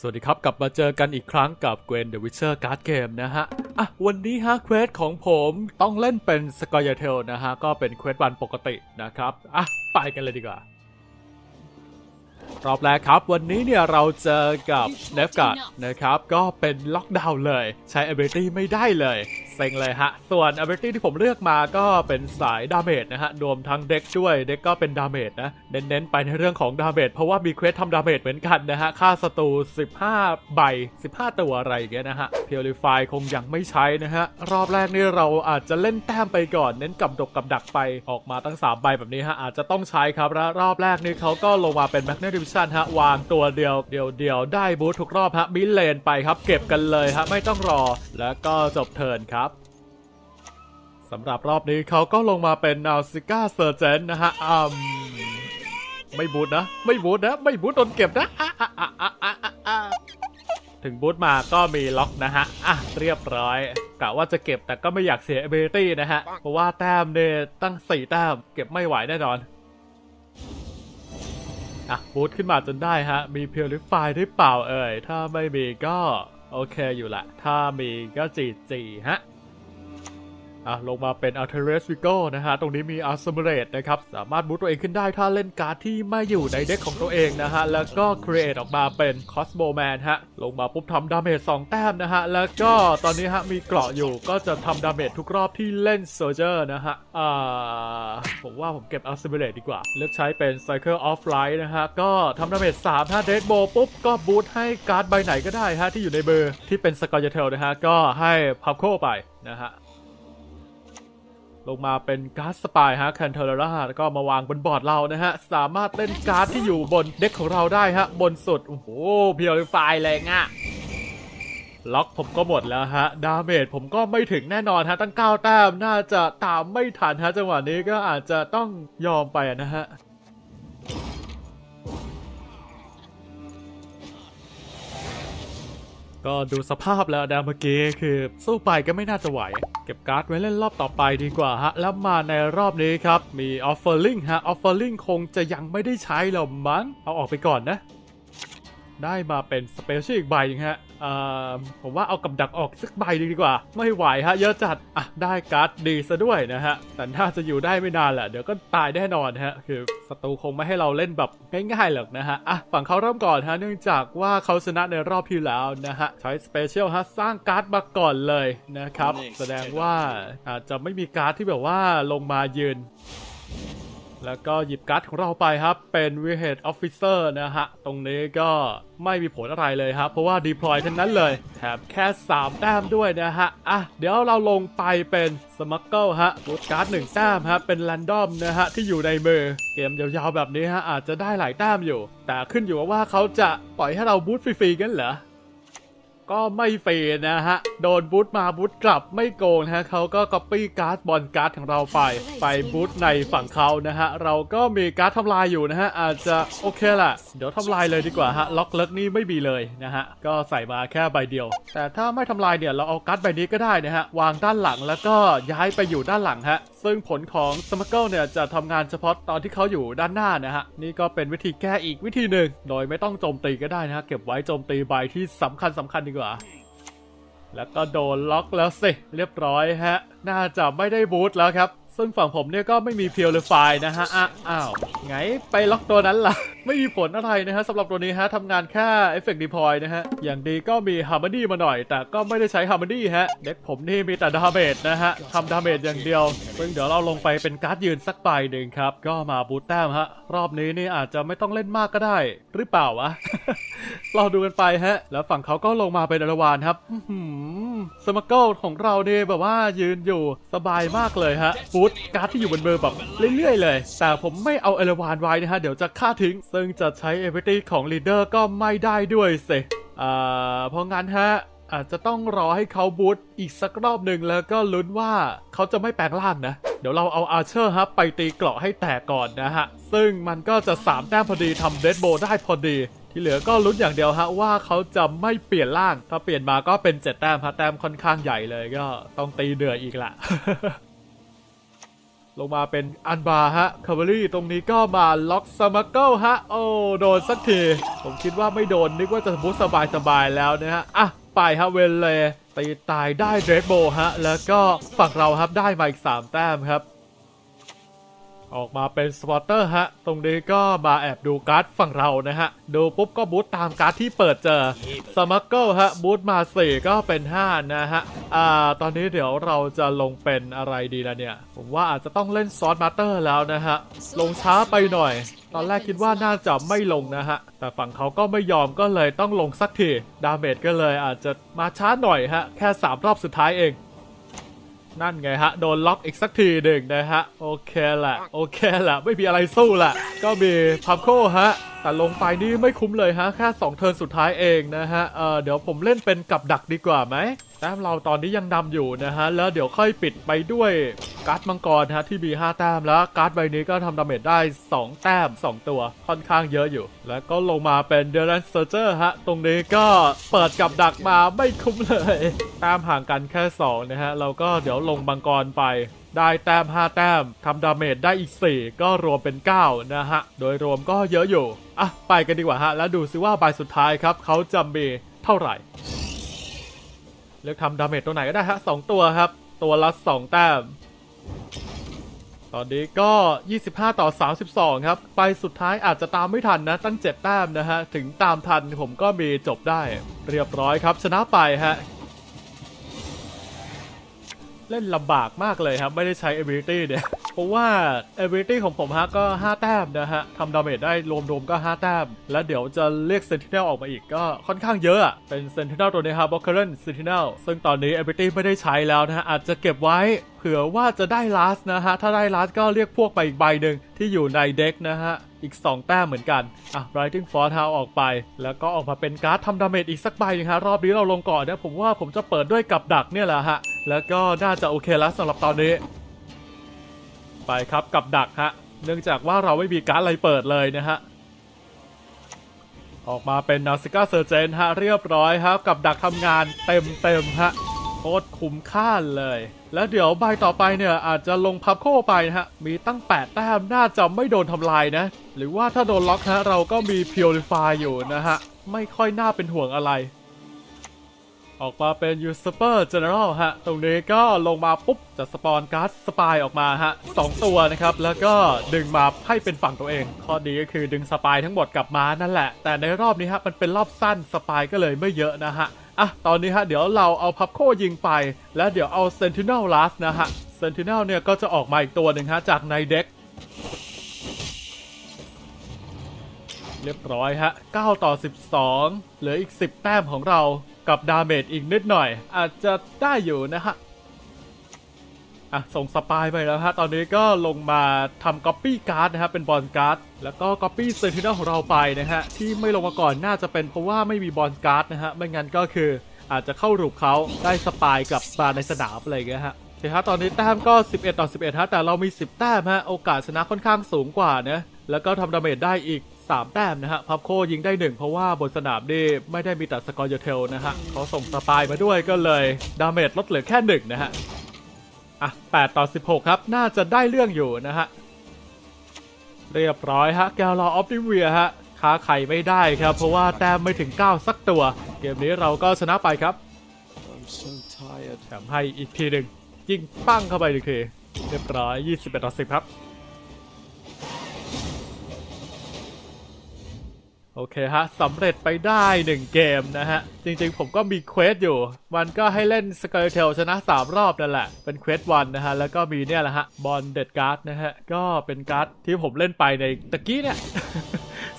สวัสดีครับ กลับมาเจอกันอีกครั้งกับ Gwen The Witcher Card Game นะฮะ อะ วันนี้ฮะเควสของผมต้องเล่นเป็นสกอยเทลนะฮะ ก็เป็นเควสวันปกตินะครับ อะ ไปกันเลยดีกว่า รอบแรกครับ วันนี้เนี่ยเราเจอกับเนฟกัดนะครับ ก็เป็นล็อกดาวน์เลย ใช้ ability ไม่ได้เลย เซ็งเลยฮะ ส่วน ability ที่ผมเลือกมาก็เป็นสายดาเมจนะฮะ รวมทั้งเด็กด้วย เด็กก็เป็นดาเมจนะ เน้นๆ ไปในเรื่องของดาเมจเพราะว่ามีเควสทำดาเมจเหมือนกันนะฮะ ค่าศัตรู15 ใบ 15 ตัวอะไรอย่างเงี้ยนะฮะ Purify คงยังไม่ใช้นะฮะ รอบแรกนี่เราอาจจะเล่นแต้มไปก่อน เน้นกับดกกับดักไป ออกมาตั้ง 3 ใบแบบนี้ฮะ อาจจะต้องใช้ครับแล้วรอบแรกนี่เขาก็ลงมาเป็น Magnet Division ฮะ วางตัวเดียวเดียวเดียวได้บูททุกรอบฮะบิเลนไปครับ เก็บกันเลยฮะ ไม่ต้องรอ แล้วก็จบเทิร์นครับ สำหรับรอบนี้เขาก็ลงมาเป็นนาซิก้าเซอร์เจนนะฮะอืมไม่บูทนะ ไม่บูทนะ ไม่บูทโดนเก็บนะ ถึงบูทมาก็มีล็อกนะฮะ อะ เรียบร้อยกะว่าจะเก็บแต่ก็ไม่อยากเสีย ability นะฮะ เพราะว่าแต้มเนี่ยตั้ง4แต้มเก็บไม่ไหวแน่นอน อะ บูทขึ้นมาจนได้ฮะ มี Purify หรือเปล่าเอ่ย ถ้าไม่มีก็ โอเคอยู่ละ ถ้ามีก็จีจีฮะ อะลงมาเป็น a l t e r e s v i g o นะฮะ ตรงนี้มี a s s i m i l a t e นะครับ สามารถบูตตัวเองขึ้นได้ถ้าเล่นการ์ดที่ไม่อยู่ในเด็กของตัวเองนะฮะ แล้วก็ create ออกมาเป็น Cosmo Man ฮะ ลงมาปุ๊บทำดาเมจ2แต้มนะฮะ แล้วก็ตอนนี้ฮะมีเกราะอยู่ก็จะทำดาเมจทุกรอบที่เล่น Soldier นะฮะ อ่า ผมว่าผมเก็บ a s s i m i l a t e ดีกว่า เลือกใช้เป็น Cycle of Light นะฮะ ก็ทำดาเมจ3ถ้า Dead Bow ปุ๊บก็บูตให้การ์ดใบไหนก็ได้ฮะที่อยู่ในเบอร์ที่เป็น s c o r e t e l นะฮะก็ให้พับโคไปนะฮะ ลงมาเป็นการ์ดสปายฮะแคนเทอร์ล่าแล้วก็มาวางบนบอร์ดเรานะฮะ สามารถเล่นการ์ดที่อยู่บนเด็กของเราได้ฮะ บนสุด โอ้โหเพียวไฟแรงอะล็อกผมก็หมดแล้วฮะ ดาเมจผมก็ไม่ถึงแน่นอนฮะ ตั้ง9แต้มน่าจะตามไม่ทันฮะ จังหวะนี้ก็อาจจะต้องยอมไปนะฮะ ก็ดูสภาพแล้วนะเมื่อกี้คือ สู้ไปก็ไม่น่าจะไหว เก็บการ์ดไว้เล่นรอบต่อไปดีกว่าฮะ แล้วมาในรอบนี้ครับ มีออฟเฟอร์ลิงฮะออฟเฟอร์ลิงคงจะยังไม่ได้ใช้หรอกมั้งเอาออกไปก่อนนะ ได้มาเป็นสเปเชียลอีกใบหนึงฮะอ่าผมว่าเอากับดักออกสักใบหนึงดีกว่า ไม่ไหวฮะ เยอะจัด อะ ได้การ์ดดีซะด้วยนะฮะ แต่ถ้าจะอยู่ได้ไม่นานแหละ เดี๋ยวก็ตายแน่นอนฮะ คือศัตรูคงไม่ให้เราเล่นแบบง่ายๆหรอกนะฮะ อะ ฝั่งเขาเริ่มก่อนฮะ เนื่องจากว่าเขาชนะในรอบที่แล้วนะฮะ ใช้สเปเชียลฮะ สร้างการ์ดมาก่อนเลยนะครับ แสดงว่าอาจจะไม่มีการ์ดที่แบบว่าลงมายืน แล้วก็หยิบการ์ดของเราไปครับ เป็น w i h e a d Officer นะฮะ ตรงนี้ก็ไม่มีผลอะไรเลยครับ เพราะว่า deploy ทั้งนั้นเลย แถมแค่ 3 แต้มด้วยนะฮะ อะ เดี๋ยวเราลงไปเป็น Smuggle ฮะบูทการ์ด1แต้มฮะ เป็น Random นะฮะ ที่อยู่ในมือ เกมยาวๆแบบนี้ฮะ อาจจะได้หลายแต้มอยู่ แต่ขึ้นอยู่ว่าเขาจะปล่อยให้เราบูทฟรีๆกันเหรอ ก็ไม่เฟรนะฮะ โดนบูทมาบูทกลับไม่โกงนะฮะเขาก็ก๊อปปี้การ์ดบอลการ์ดของเราไป ไปบูทในฝั่งเขานะฮะ เราก็มีการ์ดทำลายอยู่นะฮะ อาจจะโอเคแหละเดี๋ยวทำลายเลยดีกว่าฮะ ล็อกเลิกนี่ไม่มีเลยนะฮะ ก็ใส่มาแค่ใบเดียว แต่ถ้าไม่ทำลายเนี่ยเราเอาการ์ดใบนี้ก็ได้นะฮะ วางด้านหลังแล้วก็ย้ายไปอยู่ด้านหลังฮะ ซึ่งผลของสมัคเกิลเนี่ยจะทำงานเฉพาะตอนที่เขาอยู่ด้านหน้านะฮะ นี่ก็เป็นวิธีแก้อีกวิธีหนึ่ง โดยไม่ต้องโจมตีก็ได้นะฮะ เก็บไว้โจมตีใบที่สำคัญสำคัญดีกว่าแล้วก็โดนล็อกแล้วสิ เรียบร้อยฮะ น่าจะไม่ได้บูทแล้วครับ ซึ่งฝั่งผมเนี่ยก็ไม่มีเพียวหรือไฟนะฮะอ้าวไงไปล็อกตัวนั้นล่ะ ไม่มีผลอะไรนะฮะสำหรับตัวนี้ฮะทำงานแค่เอฟเฟกต์ดีพอยนะฮะ อย่างดีก็มีฮาร์ม n นีมาหน่อย แต่ก็ไม่ได้ใช้ฮาร์ม n นีฮะ เด็กผมนี่มีแต่ดาเมจนะฮะทำดาเมจอย่างเดียวซึ่งเดี๋ยวเราลงไปเป็นการ์ดยืนสักใบหนึ่งครับ ก็มาบูทแต้มฮะ รอบนี้นี่อาจจะไม่ต้องเล่นมากก็ได้ หรือเปล่าวะเราดูกันไปฮะ แล้วฝั่งเขาก็ลงมาเป็นอรวานครับอื สมัคเกิลของเราเนี่ยแบบว่ายืนอยู่สบายมากเลยฮะฟูดการ์ดที่อยู่บนมือแบบเรื่อยๆเลย แต่ผมไม่เอาเอรวานไว้นะฮะ เดี๋ยวจะฆ่าทิ้ง ซึ่งจะใช้เอเวอร์ตี้ของลีดเดอร์ก็ไม่ได้ด้วยสิอ่าเพราะงั้นฮะอาจจะต้องรอให้เขาบูตอีกสักรอบหนึ่งแล้วก็ลุ้นว่าเขาจะไม่แปลงร่างนะ เดี๋ยวเราเอาอาเชอร์ครับไปตีเกราะให้แตกก่อนนะฮะ ซึ่งมันก็จะ3แต้มพอดีทำเดดโบได้พอดี ที่เหลือก็ลุ้นอย่างเดียวฮะว่าเขาจะไม่เปลี่ยนร่าง ถ้าเปลี่ยนมาก็เป็น7แต้มฮะแต้มค่อนข้างใหญ่เลยก็ต้องตีเดือดอีกละลงมาเป็นอันบาฮะคาร์บรี่ตรงนี้ก็มาล็อกสมักเกิลฮะ โอ้โดนสักที ผมคิดว่าไม่โดน นึกว่าจะบูสสบายสบายแล้วนะฮะ อะ ไปฮะเวลเลยตีตายได้เดรดโบฮะ แล้วก็ฝั่งเราครับได้มาอีก 3 แต้มครับ ออกมาเป็นสปอร์เตอร์ฮะ ตรงนี้ก็มาแอบดูการ์ดฝั่งเรานะฮะ ดูปุ๊บก็บูตตามการ์ดที่เปิดเจอสมัคเกิลฮะบูตมา 4 ก็เป็น 5 นะฮะ อ่า ตอนนี้เดี๋ยวเราจะลงเป็นอะไรดีล่ะเนี่ย ผมว่าอาจจะต้องเล่นซอสมาสเตอร์แล้วนะฮะ ลงช้าไปหน่อย ตอนแรกคิดว่าน่าจะไม่ลงนะฮะ แต่ฝั่งเขาก็ไม่ยอมก็เลยต้องลงสักที ดาเมจก็เลยอาจจะมาช้าหน่อยฮะ แค่ 3 รอบสุดท้ายเอง นั่นไงฮะ โดนล็อกอีกสักทีหนึ่งนะฮะ โอเคแหละ โอเคแหละ ไม่มีอะไรสู้แหละก็มีพับโคฮะ แต่ลงไปนี่ไม่คุ้มเลยฮะ แค่ 2 เทิร์นสุดท้ายเองนะฮะ เออเดี๋ยวผมเล่นเป็นกับดักดีกว่าไหม แต้มเราตอนนี้ยังนำอยู่นะฮะ แล้วเดี๋ยวค่อยปิดไปด้วยการ์ดมังกรฮะที่มี 5 แต้มแล้วการ์ดใบนี้ก็ทำดาเมจได้ 2 แต้ม 2 ตัวค่อนข้างเยอะอยู่ แล้วก็ลงมาเป็นเดรันเซอร์เจอร์ฮะ ตรงนี้ก็เปิดกับดักมาไม่คุ้มเลยแต้มห่างกันแค่ 2 นะฮะ เราก็เดี๋ยวลงมังกรไปได้แต้ม 5 แต้มทำดาเมจได้อีก 4 ก็รวมเป็น 9 นะฮะ โดยรวมก็เยอะอยู่ อะ ไปกันดีกว่าฮะ แล้วดูซิว่าใบสุดท้ายครับ เขาจะมีเท่าไหร่ เลือกทำดาเมจตัวไหนก็ได้ฮะสองตัวครับ ตัวละสองแต้ม ตอนนี้ก็ 25 ต่อ 32 ครับ ไปสุดท้ายอาจจะตามไม่ทันนะ ตั้ง 7 แต้มนะฮะ ถึงตามทันผมก็มีจบได้ เรียบร้อยครับ ชนะไปฮะ เล่นลำบากมากเลยครับ ไม่ได้ใช้ ability เนี่ย เพราะว่า ability ของผมฮะก็ 5 แต้มนะฮะทำดาเมจได้รวมๆก็ 5 แต้ม แล้วเดี๋ยวจะเรียก Sentinel ออกมาอีกก็ค่อนข้างเยอะเป็น Sentinel ตัวนี้ครับ b o c k e r e n Sentinel ซึ่งตอนนี้ ability ไม่ได้ใช้แล้วนะฮะอาจจะเก็บไว้เผื่อว่าจะได้ last นะฮะ ถ้าได้ last ก็เรียกพวกไปอีกใบหนึ่งที่อยู่ในเด็กนะฮะ อีก 2 แต้มเหมือนกัน อะ Writing Force ฮะออกไป แล้วก็ออกมาเป็นการ์ดทำดาเมจอีกสักใบนึงฮะ รอบนี้เราลงก่อนนะผมว่าผมจะเปิดด้วยกับดักเนี่ยแหละฮะ แล้วก็น่าจะโอเคแล้วสำหรับตอนนี้ ไปครับกับดักฮะ เนื่องจากว่าเราไม่มีการ์ดอะไรเปิดเลยนะฮะออกมาเป็นนาซิก้าเซอร์เจนฮะเรียบร้อยครับ กับดักทำงานเต็มเต็มฮะ โคตรคุ้มค่าเลย แล้วเดี๋ยวใบต่อไปเนี่ยอาจจะลงพับโค้ไปนะฮะ มีตั้ง 8 แต้มน่าจะไม่โดนทำลายนะ หรือว่าถ้าโดนล็อกฮะเราก็มี Purify อยู่นะฮะ ไม่ค่อยน่าเป็นห่วงอะไร ออกมาเป็น Usurper General ฮะ ตรงนี้ก็ลงมาปุ๊บจะสปอนการ์ดสปายออกมาฮะสองตัวนะครับ แล้วก็ดึงมาให้เป็นฝั่งตัวเอง ข้อดีก็คือดึงสปายทั้งหมดกลับมานั่นแหละ แต่ในรอบนี้ฮะมันเป็นรอบสั้นสปายก็เลยไม่เยอะนะฮะ อะ ตอนนี้ฮะ เดี๋ยวเราเอาพับโคยิงไป แล้วเดี๋ยวเอาเซนติเนลลัสนะฮะ เซนติเนลเนี่ยก็จะออกมาอีกตัวหนึ่งฮะ จากในเด็ก เรียบร้อยฮะ 9 ต่อ 12 เหลืออีก 10 แต้มของเรา กับดาเมจอีกนิดหน่อย อาจจะได้อยู่นะฮะ อะส่งสปายไปแล้วฮะตอนนี้ก็ลงมาทำก๊อปปี้การ์ดนะฮะเป็นบอลการ์ดแล้วก็ก๊อปปี้เซนติเนลของเราไปนะฮะที่ไม่ลงมาก่อนน่าจะเป็นเพราะว่าไม่มีบอลการ์ดนะฮะไม่งั้นก็คืออาจจะเข้ารูปเขาได้สปายกลับมาในสนามอะไรเงี้ยฮะโอเคฮะตอนนี้แต้มก็ 11 ต่อ 11 ฮะ แต่เรามี 10 แต้มฮะ โอกาสชนะค่อนข้างสูงกว่านะ แล้วก็ทำดาเมจได้อีก 3 แต้มนะฮะ พับโคยิงได้ 1 เพราะว่าบนสนามนี่ไม่ได้มีแต่สกอร์เยเทลนะฮะเขาส่งสปายมาด้วยก็เลย ดาเมจลดเหลือแค่ 1 นะฮะ อะ8ต่อ 16 ครับ น่าจะได้เรื่องอยู่นะฮะ เรียบร้อยฮะ แกลลออฟดิเวียฮะค้าไข่ไม่ได้ครับ เพราะว่าแต้มไม่ถึง 9 สักตัว เกมนี้เราก็ชนะไปครับ I'm so tired. แถมให้อีกทีหนึ่งยิงปั้งเข้าไปอีกทีเรียบร้อย 21ต่อ10 ครับ โอเคฮะสำเร็จไปได้ 1 เกมนะฮะ จริงๆผมก็มีเควสอยู่ มันก็ให้เล่นสก y เทลชนะ 3 รอบนั่นแหละ เป็นเควสวันนะฮะ แล้วก็มีเนี่ยแหละฮะบอลเด็ดการ์ดนะฮะ ก็เป็นการ์ดที่ผมเล่นไปในตะกี้เนี่ย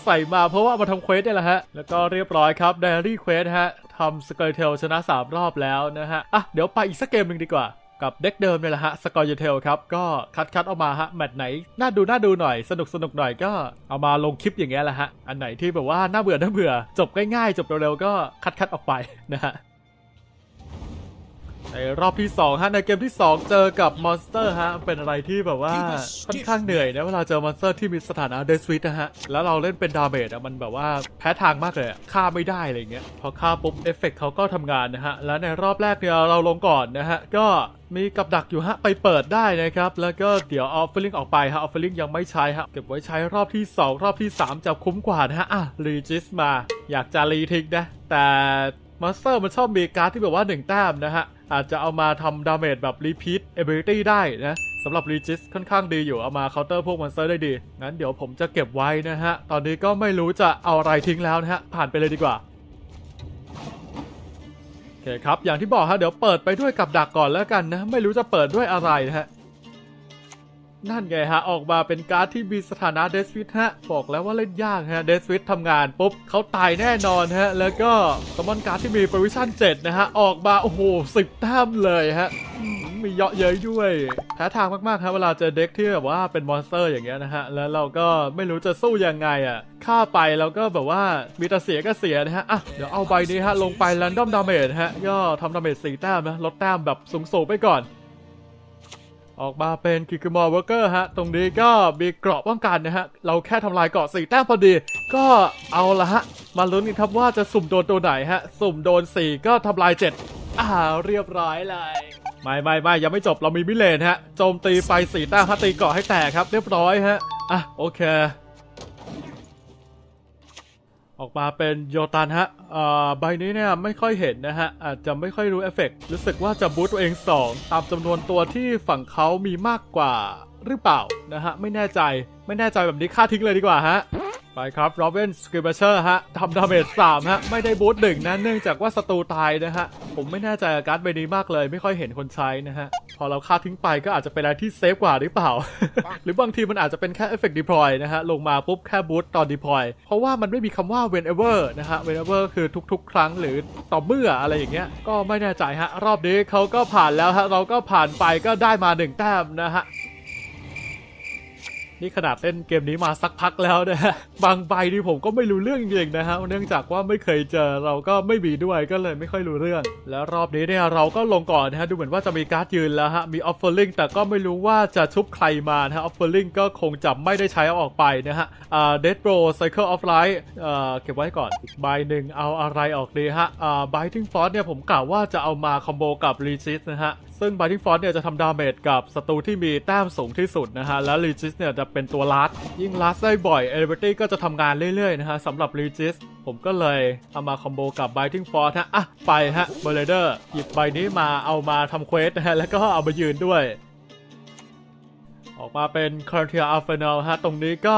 ใส่มาเพราะว่ามาทำเควสเนี่ยแหละฮะ แล้วก็เรียบร้อยครับไดอารี่เควสฮะทำสก y เทลชนะ 3 รอบแล้วนะฮะอะเดี๋ยวไปอีกสักเกมหนึ่งดีกว่า กับเด็กเดิมเนี่ยแหละฮะสกอร์ยูเทลครับก็คัดคัดออกมาฮะแมตช์ไหนน่าดูน่าดูหน่อยสนุกสนุกหน่อยก็เอามาลงคลิปอย่างเงี้ยแหละฮะอันไหนที่แบบว่าน่าเบื่อน่าเบื่อ จบง่ายๆ จบเร็วๆก็คัดคัดออกไปนะฮะ ในรอบที่2ฮะในเกมที่ 2 เจอกับมอนสเตอร์ฮะเป็นอะไรที่แบบว่าค่อนข้างเหนื่อยนะเวลาเจอมอนสเตอร์ที่มีสถานะเดสวิตนะฮะแล้วเราเล่นเป็นดาเมจอะมันแบบว่าแพ้ทางมากเลยอะฆ่าไม่ได้อะไรเงี้ยพอฆ่าปุ๊บเอฟเฟกต์เขาก็ทำงานนะฮะแล้วในรอบแรกเนี่ยเราลงก่อนนะฮะก็มีกับดักอยู่ฮะไปเปิดได้นะครับ แล้วก็เดี๋ยวเอาฟิลลิ่งออกไปฮะเอาฟิลลิ่งยังไม่ใช้ฮะเก็บไว้ใช้รอบที่ 2 รอบที่ 3 จะคุ้มกว่านะฮะอะรีจิสมา อยากจะรีทิกนะแต่ มอนสเตอร์มันชอบมีการ์ดที่แบบว่า 1 แต้มนะฮะ อาจจะเอามาทำดาเมจแบบรีพีทเอเบ i ตี้ได้นะสำหรับรีจิสค่อนข้างดีอยู่ เอามาเคาน์เตอร์พวกมอนสเตอร์ได้ดี งั้นเดี๋ยวผมจะเก็บไว้นะฮะ ตอนนี้ก็ไม่รู้จะเอาอะไรทิ้งแล้วนะฮะ ผ่านไปเลยดีกว่าโอเคครับ อย่างที่บอกฮะ เดี๋ยวเปิดไปด้วยกับดักก่อนแล้วกันนะ ไม่รู้จะเปิดด้วยอะไรนะฮะ นั่นไงฮะ ออกมาเป็นการ์ดที่มีสถานะเดสวิตฮะ บอกแล้วว่าเล่นยากฮะเดสวิตทำงานปุ๊บเขาตายแน่นอนฮะ แล้วก็สมอนการ์ดที่มีปรวิชั่น7นะฮะ ออกมา โอ้โหสิบแต้มเลยฮะมีเยอะเย้ยด้วยแพ้ทางมากๆครับเวลาเจอเด็กที่แบบว่าเป็นมอนสเตอร์อย่างเงี้ยนะฮะ แล้วเราก็ไม่รู้จะสู้ยังไงอะฆ่าไปแล้วก็แบบว่ามีแต่เสียก็เสียนะฮะ อะ เดี๋ยวเอาใบนี้ฮะ ลงไป r รนดอมดาเมจฮะ ก็ทำดาเมจ4แต้มนะ ลดแต้มแบบสูงๆไปก่อน ออกมาเป็นกิกมอร์เวอร์เกอร์ฮะ ตรงนี้ก็มีเกราะป้องกันนะฮะ เราแค่ทำลายเกราะสี่แต้มพอดี ก็เอาละฮะ มาลุ้นกันครับว่าจะสุ่มโดนตัวไหนฮะ สุ่มโดน 4 ก็ทำลาย 7 อ่า เรียบร้อยเลย ไม่ไม่ไม่ยังไม่จบเรามีมิเลนฮะ โจมตีไปสี่แต้มฮะตีเกราะให้แตกครับ เรียบร้อยฮะ อะโอเค ออกมาเป็นโยตันฮะอ่อใบนี้เนี่ยไม่ค่อยเห็นนะฮะ อาจจะไม่ค่อยรู้เอฟเฟกต์รู้สึกว่าจะบูตตัวเอง 2 ตามจำนวนตัวที่ฝั่งเขามีมากกว่าหรือเปล่านะฮะ ไม่แน่ใจ ไม่แน่ใจแบบนี้ค่าทิ้งเลยดีกว่าฮะ ไปครับโรเบนสกิเบเชอร์ฮะทำดาเมจ3ฮะ ไม่ได้บูตหนึ่งนะ เนื่องจากว่าศัตรูตายนะฮะ ผมไม่แน่ใจกับการ์ดใบนี้มากเลย ไม่ค่อยเห็นคนใช้นะฮะ พอเราฆ่าทิ้งไปก็อาจจะเป็นอะไรที่เซฟกว่าหรือเปล่า หรือบางทีมันอาจจะเป็นแค่เอฟเฟกต์ deploy นะฮะ ลงมาปุ๊บแค่บูตตอน deploy เพราะว่ามันไม่มีคำว่า whenever นะฮะ whenever คือทุก ๆ ครั้งหรือต่อเมื่ออะไรอย่างเงี้ยก็ไม่แน่ใจฮะรอบนี้เขาก็ผ่านแล้วฮะเราก็ผ่านไปก็ได้มาหนึ่งแต้มนะฮะ นี่ขนาดเล่นเกมนี้มาสักพักแล้วนะฮะบางใบที่ผมก็ไม่รู้เรื่องจริงๆนะฮะเนื่องจากว่าไม่เคยเจอเราก็ไม่มีด้วยก็เลยไม่ค่อยรู้เรื่อง แล้วรอบนี้เนี่ยเราก็ลงก่อนนะฮะดูเหมือนว่าจะมีการ์ดยืนแล้วฮะมีออฟเฟอร์ลิงแต่ก็ไม่รู้ว่าจะชุบใครมานะฮะออฟเฟอร์ลิงก็คงจะไม่ได้ใช้เอาออกไปนะฮะอ่าเดดโปรไซเคิลออฟไลท์เอ่อเก็บไว้ก่อนอีกใบหนึ่งเอาอะไรออกดีฮะอ่าไบทิงฟอสเนี่ยผมกล่าวว่าจะเอามาคอมโบกับรีจิสนะฮะซึ่ง Biting Force เนี่ยจะทำดาเมจกับศัตรูที่มีแต้มสูงที่สุดนะฮะและ Regis เนี่ยจะเป็นตัวลัด ยิ่งลัดได้บ่อยเอเวอร์ตี้ก็จะทำงานเรื่อยๆนะฮะสำหรับรีจิสผมก็เลยเอามาคอมโบกับไบทิงฟอร์ฮะอะไปฮะเบลเดอร์หยิบใบนี้มาเอามาทำเควสนะฮะแล้วก็เอามายืนด้วย ออกมาเป็น c a r t i a a l p h a n a l ฮะ ตรงนี้ก็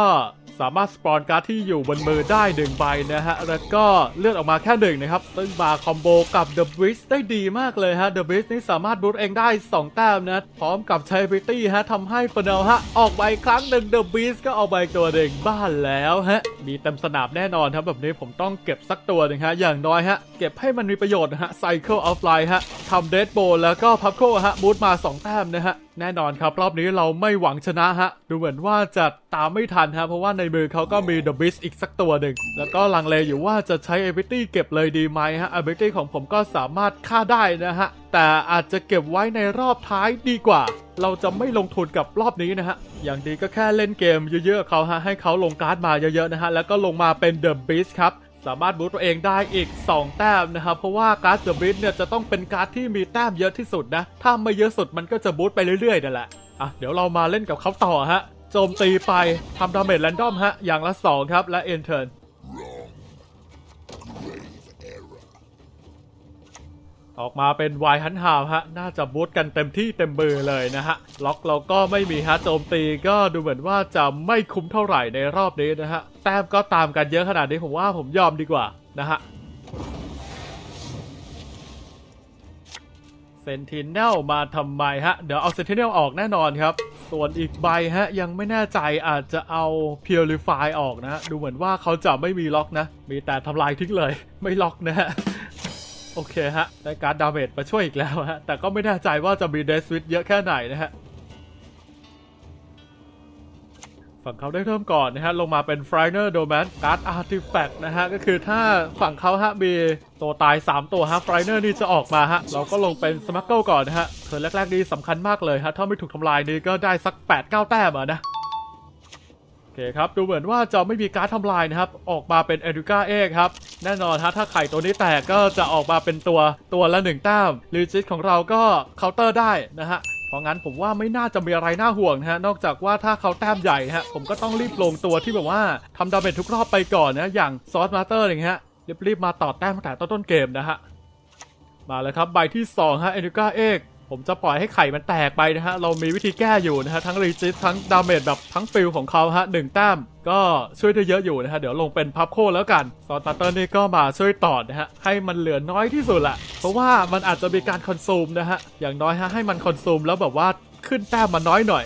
สามารถสปอนการ์ดที่อยู่บนมือได้1ใบนะฮะ แล้วก็เลือกออกมาแค่หนึ่งนะครับ ซึ่งมาคอมโบกับ The Beast ได้ดีมากเลยฮะ The Beast นี่สามารถบูตเองได้ 2 แต้มนะ พร้อมกับใช้ Ability ฮะทำให้ f a n a l ฮะ ออกใบครั้งหนึ่ง The Beast ก็เอาใบตัวหนึ่งบ้านแล้วฮะ มีเต็มสนามแน่นอนครับแบบนี้ผมต้องเก็บสักตัวหนึงฮะอย่างน้อยฮะเก็บให้มันมีประโยชน์นะฮะ Cycle of Life ฮะ ทำ Dead Bow แล้วก็ p u b c o ฮะบูตมา 2 แต้มนะฮะ แน่นอนครับรอบนี้เราไม่หวังชนะฮะ ดูเหมือนว่าจะตามไม่ทันฮะ เพราะว่าในมือเขาก็มี The Beast อีกสักตัวหนึ่ง แล้วก็ลังเลอยู่ว่าจะใช้ Ability เก็บเลยดีไหมฮะ Ability ของผมก็สามารถฆ่าได้นะฮะ แต่อาจจะเก็บไว้ในรอบท้ายดีกว่า เราจะไม่ลงทุนกับรอบนี้นะฮะ อย่างดีก็แค่เล่นเกมเยอะๆเขาฮะให้เขาลงการ์ดมาเยอะๆนะฮะแล้วก็ลงมาเป็น The Beast ครับ สามารถบูตตัวเองได้อีก 2 แต้มนะครับ เพราะว่าการ์ดเดอะบิทเนี่ยจะต้องเป็นการ์ดที่มีแต้มเยอะที่สุดนะ ถ้าไม่เยอะสุดมันก็จะบูตไปเรื่อยๆนั่นแหละ อะ เดี๋ยวเรามาเล่นกับเขาต่อฮะ โจมตีไปทำดาเมจแรนดอมฮะ อย่างละ 2 ครับ และเอ็นเทิร์น ออกมาเป็นวายฮันฮาวฮะ น่าจะบูตกันเต็มที่เต็มมือเลยนะฮะ ล็อกเราก็ไม่มีฮะโจมตีก็ดูเหมือนว่าจะไม่คุ้มเท่าไหร่ในรอบนี้นะฮะ แต้มก็ตามกันเยอะขนาดนี้ผมว่าผมยอมดีกว่านะฮะเซนติเนลมาทำไมฮะ เดี๋ยวเอาเซนติเนลออกแน่นอนครับ ส่วนอีกใบฮะ ยังไม่แน่ใจอาจจะเอา Purify ออกนะ ดูเหมือนว่าเขาจะไม่มีล็อกนะ มีแต่ทำลายทิ้งเลย ไม่ล็อกนะฮะ โอเคฮะ ได้การดดาเมจมาช่วยอีกแล้วฮะ แต่ก็ไม่แน่ใจว่าจะมีเดสวิตเยอะแค่ไหนนะฮะ ฝั่งเขาได้เริ่มก่อนนะฮะ ลงมาเป็น f r i n e r Domain Card Artifact นะฮะ ก็คือถ้าฝั่งเขาฮะมีตัวตาย 3 ตัวฮะ f r i n e r นี่จะออกมาฮะ เราก็ลงเป็น Smuggle ก่อนนะฮะเทิร์นแรกๆนี่สำคัญมากเลยฮะ ถ้าไม่ถูกทำลายนี่ก็ได้สัก 8-9 แต้มอะนะ อเคครับ ดูเหมือนว่าจะไม่มีการทำลายนะครับ ออกมาเป็นเอดูกาเอกครับ แน่นอนฮะถ้าไข่ตัวนี้แตกก็จะออกมาเป็นตัวตัวละหนึ่งแต้มลิจิตของเราก็เคาน์เตอร์ได้นะฮะเพราะงั้นผมว่าไม่น่าจะมีอะไรน่าห่วงนะฮะนอกจากว่าถ้าเขาแต้มใหญ่ฮะผมก็ต้องรีบลงตัวที่แบบว่าทำดาเมจทุกรอบไปก่อนนะอย่างซอสมาสเตอร์อย่างเงี้ยรีบๆมาต่อแต้มตั้งแต่ต้นเกมนะฮะมาเลยครับใบที่2ฮะเอนูกาเอก ผมจะปล่อยให้ไข่มันแตกไปนะฮะ เรามีวิธีแก้อยู่นะฮะ ทั้งรีจิตทั้งดาเมจแบบทั้งฟิลของเขาฮะหนึ่งแต้มก็ช่วยได้เยอะอยู่นะฮะ เดี๋ยวลงเป็นพับโคแล้วกันซอนตัตเตอร์นี่ก็มาช่วยต่อนะฮะ ให้มันเหลือน้อยที่สุดแหละเพราะว่ามันอาจจะมีการคอนซูมนะฮะ อย่างน้อยฮะให้มันคอนซูมแล้วแบบว่าขึ้นแต้มมาน้อยหน่อย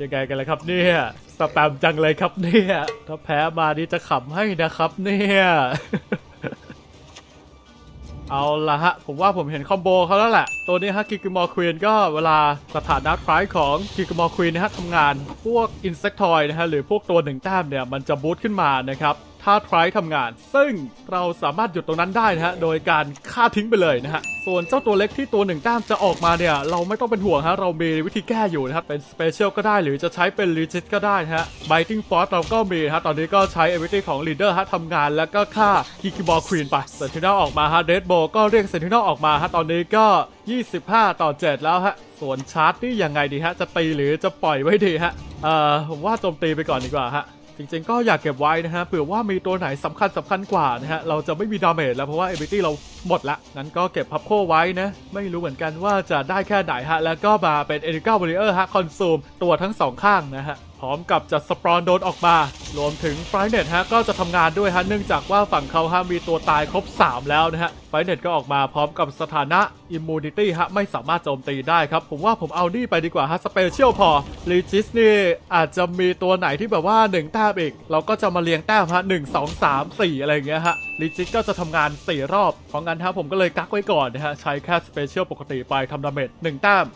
ยังไงกันล่ะครับเนี่ยสแปมจังเลยครับเนี่ยถ้าแพ้มานี่จะขำให้นะครับเนี่ย เอาละฮะ ผมว่าผมเห็นคอมโบเขาแล้วแหละ ตัวนี้ฮะกิกมอร์ควีนก็เวลาสถานะคล้ายของกิกมอร์ควีนนะฮะทำงานพวกอินเสกทอยนะฮะหรือพวกตัวหนึ่งแต้มเนี่ยมันจะบูตขึ้นมานะครับ ถ้าทรายทำงาน ซึ่งเราสามารถหยุดตรงนั้นได้นะฮะ โดยการฆ่าทิ้งไปเลยนะฮะ ส่วนเจ้าตัวเล็กที่ตัวหนึ่งแต้มจะออกมาเนี่ย เราไม่ต้องเป็นห่วงฮะ เรามีวิธีแก้อยู่นะครับ เป็นสเปเชียลก็ได้หรือจะใช้เป็นรีจิตก็ได้นะฮะ Biting Force เราก็มีฮะ ตอนนี้ก็ใช้ ability ของ Leader ฮะทำงานแล้วก็ฆ่าคิกิบอลควีนไป Sentinel ออกมาฮะ Dead b o ก็เรียก Sentinel ออกมาฮะ ตอนนี้ก็ 25 ต่อ 7 แล้วฮะ ส่วนชาร์จนี่ยังไงดีฮะ จะตีหรือจะปล่อยไว้ดีฮะ เอ่อผมว่าโจมตีไปก่อนดีกว่าฮะ จริงๆก็อยากเก็บไว้นะฮะเผื่อว่ามีตัวไหนสำคัญสำคัญกว่านะฮะเราจะไม่มีดาเมจแล้วเพราะว่าเอ i ิตี้เราหมดละงั้นก็เก็บพับโคไว้นะ ไม่รู้เหมือนกันว่าจะได้แค่ไหนฮะแล้วก็มาเป็นเอ r ิก้าบริเออร์ฮะคอนซูมตัวทั้งสองข้างนะฮะ พร้อมกับจะสปรอนโดนออกมา รวมถึงไฟเน็ตฮะก็จะทำงานด้วยฮะเนื่องจากว่าฝั่งเขาฮะมีตัวตายครบ 3 แล้วนะฮะไฟเน็ตก็ออกมาพร้อมกับสถานะอิมมูนิตี้ฮะไม่สามารถโจมตีได้ครับ ผมว่าผมเอานี่ไปดีกว่าฮะสเปเชียลพอลีจิสนี่อาจจะมีตัวไหนที่แบบว่า 1 แต้มอีก เราก็จะมาเรียงแต้มฮะ1 2 3 4อะไรอย่างเงี้ยฮะลีจิสก็จะทำงาน 4 รอบ เพราะงั้นฮะผมก็เลยกักไว้ก่อนนะฮะใช้แค่สเปเชียลปกติไปทำดาเมจ1แต้ม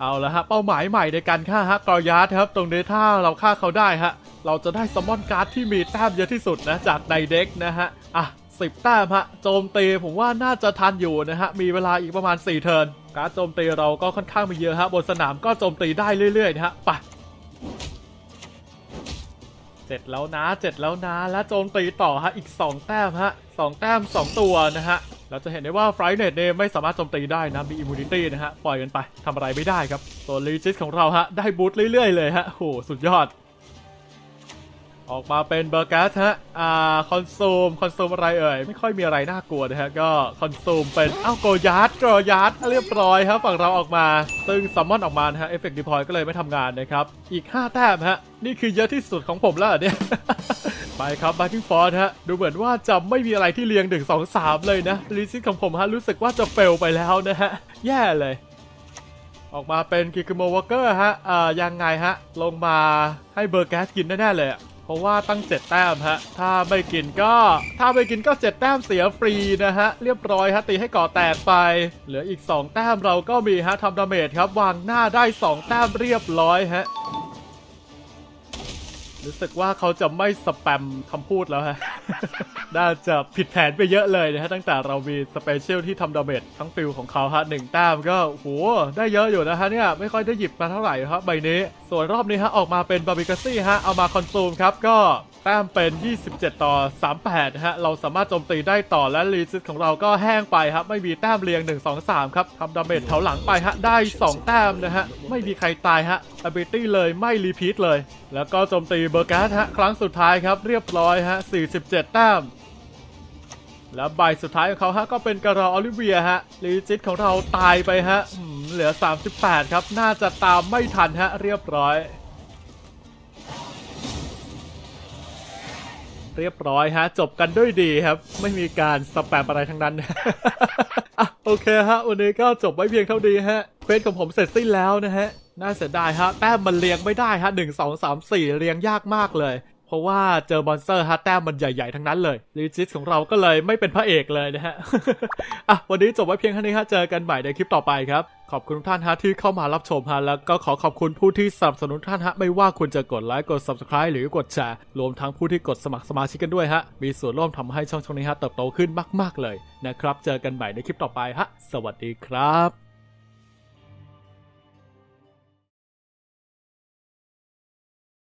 เอาละฮะเป้าหมายใหม่ในการฆ่าฮะกรอยาร์ดครับ ตรงนี้ถ้าเราฆ่าเขาได้ฮะเราจะได้ซัมอนการ์ดที่มีแต้มเยอะที่สุดนะจากในเด็กนะฮะอะสิบแต้มฮะโจมตีผมว่าน่าจะทันอยู่นะฮะมีเวลาอีกประมาณ 4 เทิร์นการโจมตีเราก็ค่อนข้างมีเยอะฮะบนสนามก็โจมตีได้เรื่อยๆนะฮะไปเจ็ดแล้วนะเจ็ดแล้วนะและโจมตีต่อฮะอีก 2 แต้มฮะสองแต้ม 2 ตัวนะฮะ เราจะเห็นได้ว่าไฟเนตเนี่ยไม่สามารถโจมตีได้นะ มีอิมมูนิตี้นะฮะ ปล่อยกันไปทำอะไรไม่ได้ครับส่วลีจิสของเราฮะ ได้บูทเรื่อยๆเลยฮะโหสุดยอด ออกมาเป็นเบอร์กัสฮะ อ่า คอนซูม คอนซูมอะไรเอ่ย ไม่ค่อยมีอะไรน่ากลัวนะฮะ ก็คอนซูมเป็นอ้าวโกยาร์ดโกยาร์ดเรียบร้อยครับฝั่งเราออกมา ซึ่งซัมมอนออกมาฮะ เอฟเฟกต์ดีพอยก็เลยไม่ทำงานนะครับ อีก 5 แต้มฮะ นี่คือเยอะที่สุดของผมแล้วเนี่ย ไปครับบ a กิ้งฟอร์ฮะ ดูเหมือนว่าจะไม่มีอะไรที่เรียง 1 2 3 เลยนะรีซิตของผมฮะ รู้สึกว่าจะเฟลไปแล้วนะฮะ แย่เลย ออกมาเป็นกิกโมวอเกอร์ฮะอ่ายังไงฮะ ลงมาให้เบอร์แกสกินแน่ๆเลยเพราะว่าตั้ง 7 แต้มฮะ ถ้าไม่กินก็ ถ้าไม่กินก็ 7 แต้มเสียฟรีนะฮะ เรียบร้อยฮะตีให้ก่อแตกไป เหลืออีก 2 แต้มเราก็มีฮะทำดาเมจครับ วางหน้าได้ 2 แต้มเรียบร้อยฮะ รู้สึกว่าเขาจะไม่สแปมคำพูดแล้วฮะ น่าจะผิดแผนไปเยอะเลยนะฮะ ตั้งแต่เรามีสเปเชียลที่ทำดาเมจทั้งฟิลของเขาฮะหนึ่งแต้มก็โหได้เยอะอยู่นะฮะเนี่ย ไม่ค่อยได้หยิบมาเท่าไหร่ครับใบนี้ ส่วนรอบนี้ฮะออกมาเป็นบาร์บีกาซี่ฮะ เอามาคอนซูมครับก็ แต้มเป็น 27 ต่อ 38 ฮะ เราสามารถโจมตีได้ต่อและรีซิสของเราก็แห้งไปครับ ไม่มีแต้มเรียง 1 2 3 ครับทำดาเมจแถวหลังไปฮะ ได้ 2 แต้มนะฮะ ไม่มีใครตายฮะ ability เลยไม่รีพีทเลย แล้วก็โจมตีเบอร์การ์ดฮะ ครั้งสุดท้ายครับ เรียบร้อยฮะ 47 แต้มแล้วใบสุดท้ายของเขาฮะก็เป็นกระรออลิเวียฮะลีจิตของเราตายไปฮะเหลือ 38 ครับ น่าจะตามไม่ทันฮะ เรียบร้อย เรียบร้อยฮะ จบกันด้วยดีครับ ไม่มีการสแปมอะไรทั้งนั้นอะโอเคฮะ วันนี้ก็จบไว้เพียงเท่านี้ฮะเควสของผมเสร็จสิ้นแล้วนะฮะน่าเสียดายฮะแต้มมันเรียงไม่ได้ฮะหนึ่งสองสามสี่เรียงยากมากเลย เพราะว่าเจอมอนสเตอร์ฮะแต้มมันใหญ่ ๆ ทั้งนั้นเลยลีจิสของเราก็เลยไม่เป็นพระเอกเลยนะฮะ อะ วันนี้จบไว้เพียงเท่านี้ฮะ เจอกันใหม่ในคลิปต่อไปครับ ขอบคุณทุกท่านฮะที่เข้ามารับชมฮะ แล้วก็ขอขอบคุณผู้ที่สนับสนุนท่านฮะ ไม่ว่าคุณจะกดไลค์ กด subscribe หรือกดแชร์ รวมทั้งผู้ที่กดสมัครสมาชิกกันด้วยฮะ มีส่วนร่วมทำให้ช่องช่องนี้ฮะเติบโตขึ้นมาก ๆเลยนะครับ เจอกันใหม่ในคลิปต่อไปฮะ สวัสดีครับ